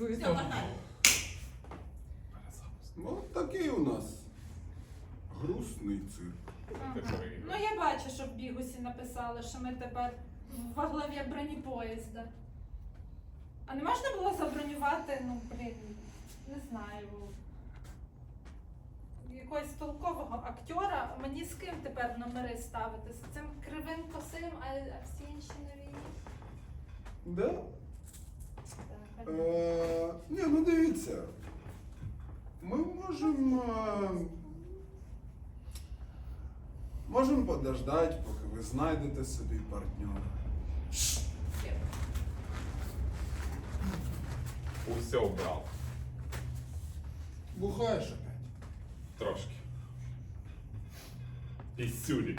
свою. Все, погнали. Ну, такий у нас грустний цирк. Ага. Ну я бачу, що в бігусі написали, що ми тепер во главі бронепоїзда. А не можна було забронювати, ну блін, не знаю. Якогось толкового актера, мені з ким тепер номери ставити? З цим кривим косим, а, а всі інші нові. Да? Е, ні, ну дивіться. Ми можемо. Можемо подождати, поки ви знайдете собі партнера. Усе убрав. Бухаєш опять. Трошки. Сюди.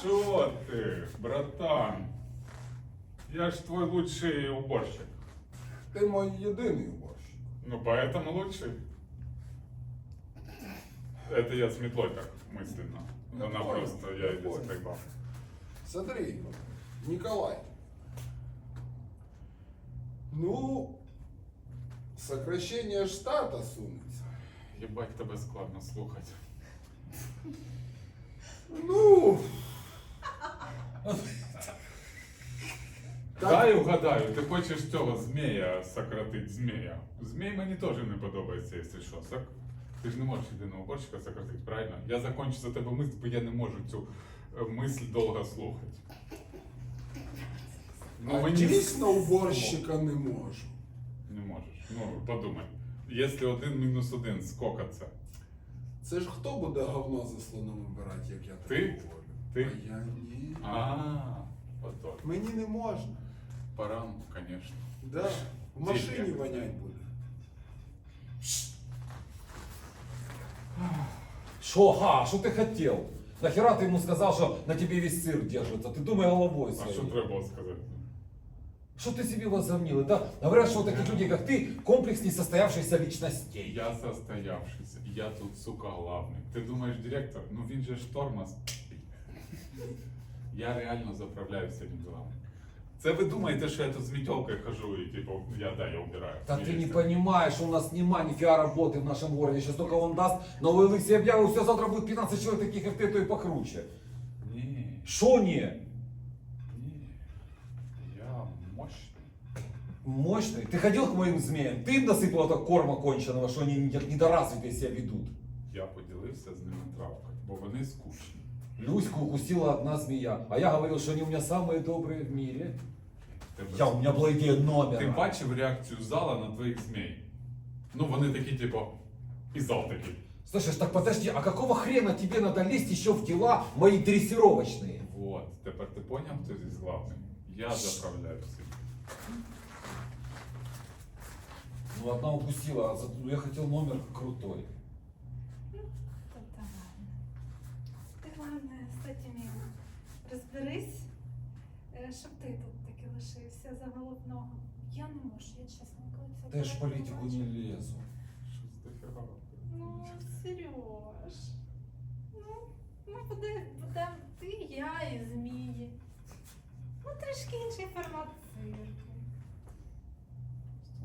Що ти, братан? Я ж твой лучший уборщик. Ти мій єдиний уборщик. Ну, поэтому лучший. Это я с метлой так мысленно. Я Она понял, просто, я я ее понял. заколебал. Смотри, Николай. Ну, сокращение штата сунеться. Єбать тебе складно слухати. Ну. Дай угадаю, ти хочеш цього змія сократити змія. Змій мені теж не подобається, якщо що. Сок... Ти ж не можеш єдиного борщика сократити, правильно? Я закончу за тебе мисль, бо я не можу цю е, мисль довго слухати. а мені дійсно уборщика не можу. Не можеш. Ну, подумай. Якщо один мінус один, скільки це? Це ж хто буде говно за слоном вибирати, як я Ти? говорю? Ти? А я ні. А, ото. Мені не можна. Парам, звісно. Да. В машині вонять буде. Шо, га, что ты хотел? Нахера ты ему сказал, что на тебе весь цирк держится? Ты думай головой А своей. що треба було сказати? Что ты себе возомнил? Да? Говорят, что вот таких людей, как ты, комплекс несостоявшихся личностей. Я состоявшийся, я тут, сука, главний. Ти думаєш, директор? Ну він же ж тормоз. Я реально заправляю всіми делами. Це ви думаєте, що я тут з мітьолкою хожу і типу, я да, я убираю. Да ты не Смієшся. понимаешь, что у нас нема нифига работы в нашем городе. Сейчас только он даст новые лысые объявы, все, завтра будет 15 человек таких, как ты, то и покруче. Ні, Шо не? ні. Я мощний. Мощный. Ты ходил к моим змеям? Ты им насыпал это корма конченого, что они не- недоразвитые себя ведут. Я поділився з ними травкою, бо вони скучні. Люську укусила одна змея, а я говорил, что они у меня самые добрые в мире. Тебе Я, у меня была идея номера. Ти бачив реакцію зала на твоїх змей? Ну вони такі, типу, і зал такий. Слышишь, так подожди, а какого хрена тебе надо лезть еще в дела мои дрессировочные? Вот, тепер ти поняв, хто здесь главний? Я заправляю всім. Ну, одна укусила, а за- ну, я хотел номер крутой. З цими розберись, е, щоб ти тут таки лишився за головного. Я не можу, я чесно, коли це Да я ж в так не лезу. Що з дохера? Ну, Сереж. Ну, ну буде, буде ти, я і змії. Ну, трішки інший формат цирку.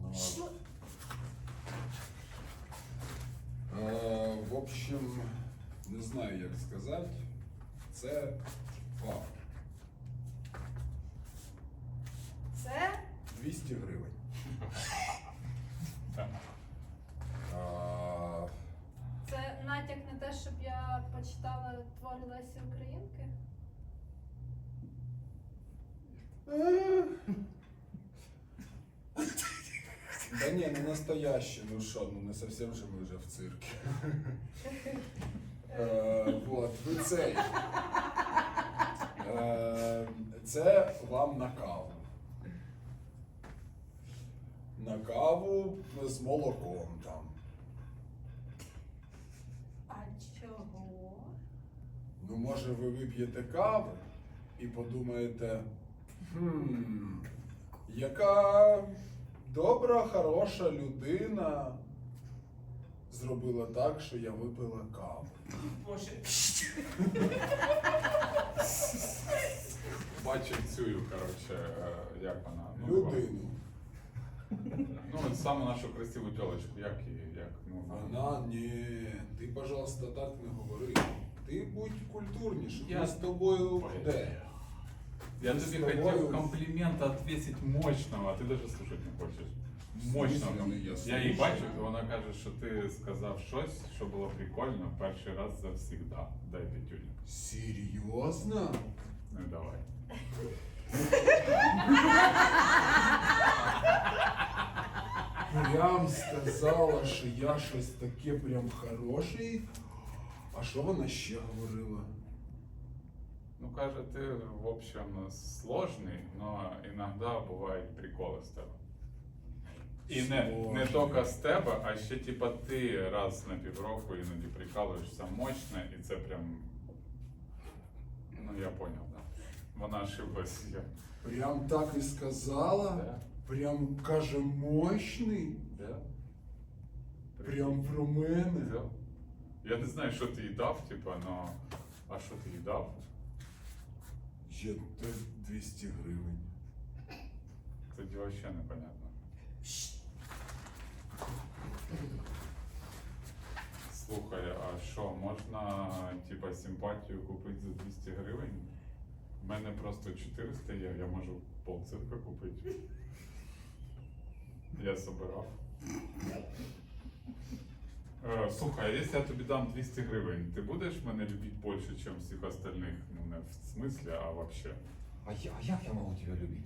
Ну, Що? Е, в общем, не знаю, як сказати. Це факт. Це 200 гривень. А, Це натяк на те, щоб я почитала твори Лесі Українки? е. Да не, не настояще, ну що, ну не совсем же ми вже в цирке. Е, вот, ви цей. Е, це вам на каву. На каву з молоком там. А чого? Ну, може, ви вип'єте каву і подумаєте, хм, яка добра, хороша людина зробила так, що я випила каву. Боже. Бачив цю, коротше, е, як вона? Ну, Людину. Ну, от саме нашу красиву тілочку, як її, як, ну. Вона, ні, ти, пожалуйста, так не говори. Ти будь культурніший. Я- Ми з тобою де? Я тобі хотів комплімент ответить мощного, а ти навіть слушати не хочеш. Мощного. смислі не я Я її слушаю? бачу, і вона каже, що ти сказав щось, що було прикольно перший раз завсігда. Дай п'ятюню. Серйозно? Ну давай. Прям сказала, що я щось таке прям хороший. А що вона ще говорила? Ну, каже, ти, в общем, сложний, но иногда бувають приколи з тебе. І не, не тільки з тебе, а ще типа ти раз на півроку іноді прикалуєшся мощно, і це прям. Ну, я понял, да. Вона ошиблась. Я... Прям так і сказала? Да, Прям каже мощний? да. Прям про мене? Да. Я не знаю, що ти їй дав, типа, но. А що ти їй дав? Я теж 200 гривень. Тоді взагалі непонятно. Слухай, а що, можна типа симпатію купити за 200 гривень? У мене просто 400 є, я можу полцирка купити. Я собирав. Е, Слухай, а якщо я тобі дам 200 гривень, ти будеш мене любити більше, ніж всіх остальних? Ну не в смислі, а вообще. А я, а як я можу тебе любити?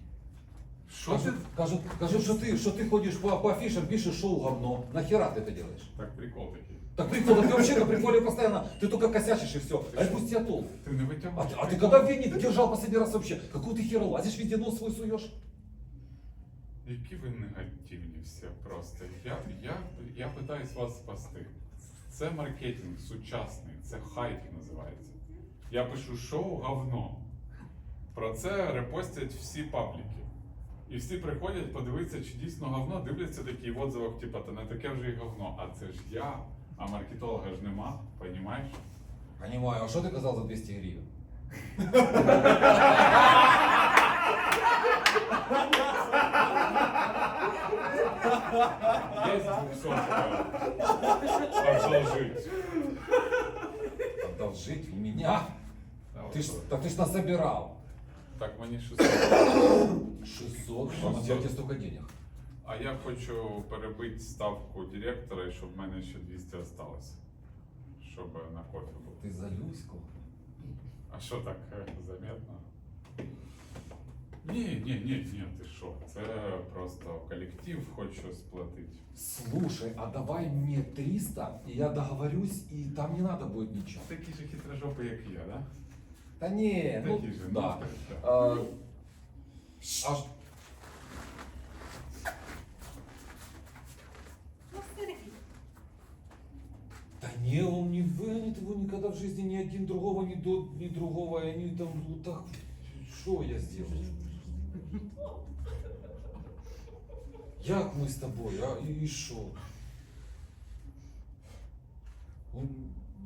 Що ти? Кажуть, кажуть, що ти, що ти ходиш по, по афишам, пишешь шоу говно. Нахера ты это делаешь? Так прикол такий. Так прикол, так ты вообще на приколе постоянно, ты только косячишь и все. А пусть тебя толк. Ти не А, витягуєш. ты- а ты когда в Вене держал последний раз вообще? Какую ты херу лазишь, везде нос свой суешь? Які ви негативні всі просто. Я, я, я питаюсь вас спасти. Це маркетинг сучасний, це хайп називається. Я пишу шоу говно. Про це репостять всі пабліки. І всі приходять подивитися, чи дійсно говно, дивляться такі в отзивах, типу, та не таке вже і говно. А це ж я, а маркетолога ж нема, понімаєш? Понимаю, а что ты казал за 200 гривен? Є 200 одолжить. Одолжить у меня? Та Ты от ж, що. так ты ж насобирал. Так мені 600. 600? 600. А где у тебя столько денег? А я хочу перебити ставку директора, і щоб в мене ще 200 осталось. Щоб на кофе було. Ты за Люську? А що так е, заметно? Ні, ні, ні, ні, ти що? Це просто колектив хочу сплатити. Слушай, а давай мне 300, и я договорюсь, и там не надо будет ничего. Такі ж хитрожопи, як я, да? Да не, ну, Такі ж, ну, да. так, так. А, аж Ну, Сергій. Да не, он не вынет его никогда в жизни ни один другого, ни, до, ни другого, и они там, ну так, что я сделал? Як мы с тобой, а, и, и шо? Он,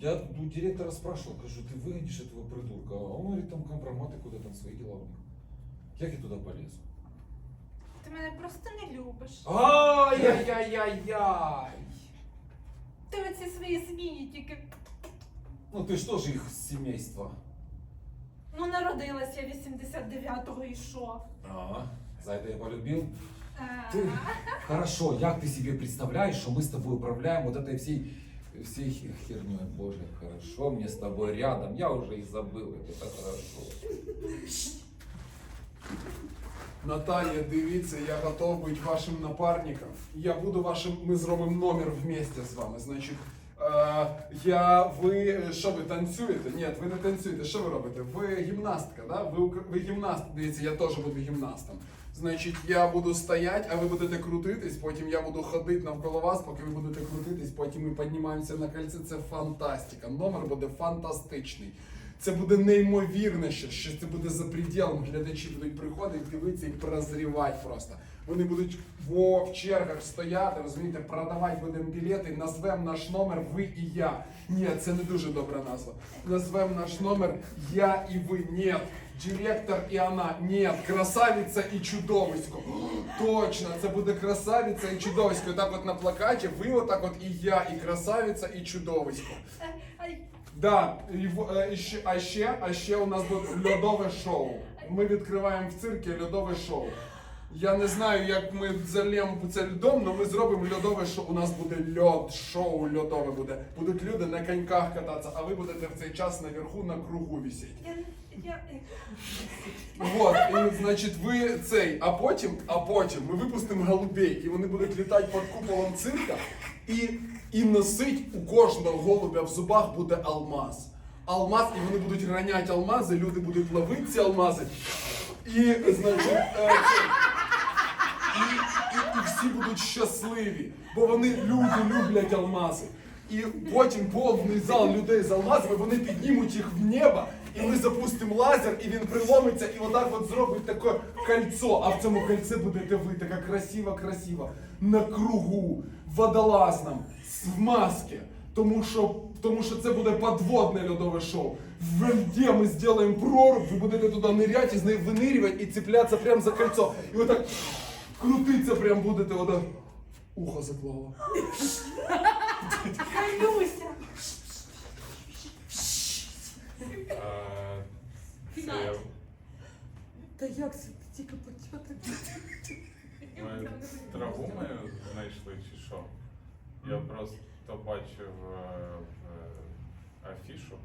я у директора спрашивал, кажу, ты выгонишь этого придурка? А он говорит, там компроматы куда там свои дела у них. Як я туда полезу? Ти мене просто не любиш. Ай-яй-яй-яй-яй! Ти оці свої змії тільки. Ну ты что же их семейство? Ну, народилась я 89-го і що? А, за это я полюбил? А, Ты, хорошо, як ты себе представляешь, что мы с тобой управляем вот этой всей, всей хи- херней? Боже, хорошо, мне с тобой рядом, я уже и забыл, это так хорошо. Наталья, дивіться, я готов бути вашим напарником. Я буду вашим, ми зробимо номер вместе з вами. Значить, е, я, ви, що ви танцюєте? Ні, ви не танцюєте. Що ви робите? Ви гімнастка, да? Ви, ви гімнаст. Дивіться, я теж буду гімнастом. Значить, я буду стояти, а ви будете крутитись, потім я буду ходити навколо вас, поки ви будете крутитись, потім ми піднімаємося на кольце. Це фантастика. Номер буде фантастичний. Це буде неймовірне, що, що це буде за пределом. Глядачі будуть приходити, дивитися і прозрівати просто. Вони будуть во, в чергах стояти, розумієте, продавати будемо білети, назвемо наш номер ви і я. Ні, це не дуже добра назва. Назвемо наш номер Я і ви. Ні. Директор і вона. Ні, красавиця і чудовисько. Точно, це буде красавиця і чудовисько. Так от на плакаті ви отак от і я, і красавиця, і чудовисько. Да, і, в- е, і ще, а ще, а ще у нас буде льодове шоу. Ми відкриваємо в циркі льодове шоу. Я не знаю, як ми залємо це льдом, але ми зробимо льодове шоу. У нас буде льод, шоу льодове буде. Будуть люди на коньках кататися, а ви будете в цей час наверху на кругу вісіти. Вот, і значить ви цей, а потім, а потім ми випустимо голубей, і вони будуть літати під куполом цирка, і, і носить у кожного голубя в зубах буде алмаз. Алмаз, і вони будуть ганяти алмази, люди будуть ловити ці алмази. І, значить, е, і, і, і всі будуть щасливі, бо вони люди люблять алмази. І потім повний зал людей з алмазами, вони піднімуть їх в небо, і ми запустимо лазер, і він приломиться, і отак от зробить таке кольцо. А в цьому кольце будете ви, така красива-красива, на кругу, водолазному, в масці. Тому що, тому що це буде подводне льодове шоу. В льді ми зробимо проруб, ви будете туди ниряти, з неї винирювати і цеплятися прямо за кольцо. І отак крутиться прям будете, отак. Ухо заклало. Я просто бачив е, в афішу.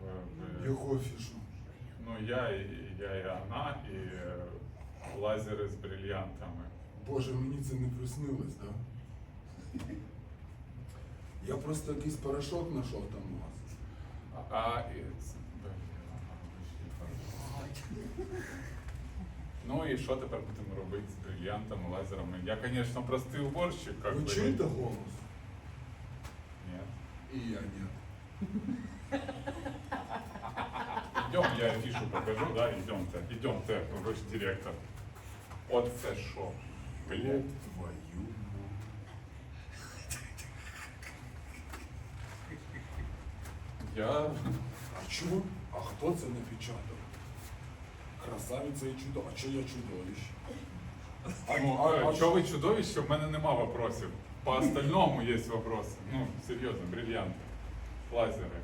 В- в- Яку фішу? Ну, я, і- я і вона, і е, лазери з брильянтами. Боже, мені це не приснилось, да? Я просто якийсь порошок знайшов там у вас. А, а і, ц- блін, ага, вишні. Ну і що тепер будемо робити з брильянтами, лазерами? Я, звісно, простий уборщик, как Ви бы. чуєте голос? Ні. І я ні. Идем, я афишу покажу, да, идемте, идемте, вы же директор. От це що? Блять. Твою мать. Я. А чому? А хто це напечатав? Красавиця і чудо. А що я чудовище? Ну, а, що ви чудовище, в мене нема вопросів. По остальному є вопроси. Ну, серйозно, брильянти. Лазери.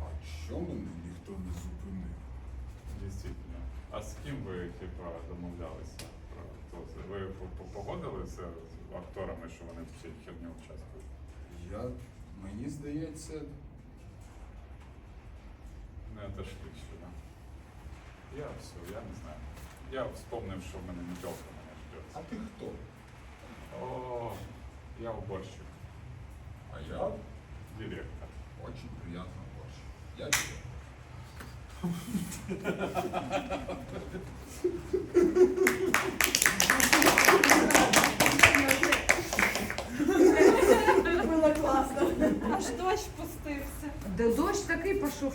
А що мене ніхто не зупинив? Дійсно. А з ким ви, типа, домовлялися про то? Ви по- по- погодилися з акторами, що вони в цій херні участвують? Я, мені здається, Не отошли сюди. Я все, я не знаю. Я вспомнив, що в мене метелка мене ждет. а ти хто? О, я уборщик, А я директор. очень приятно борщ. Я тебе. Було класно. Аж дощ пустився. Да дощ такий пішов,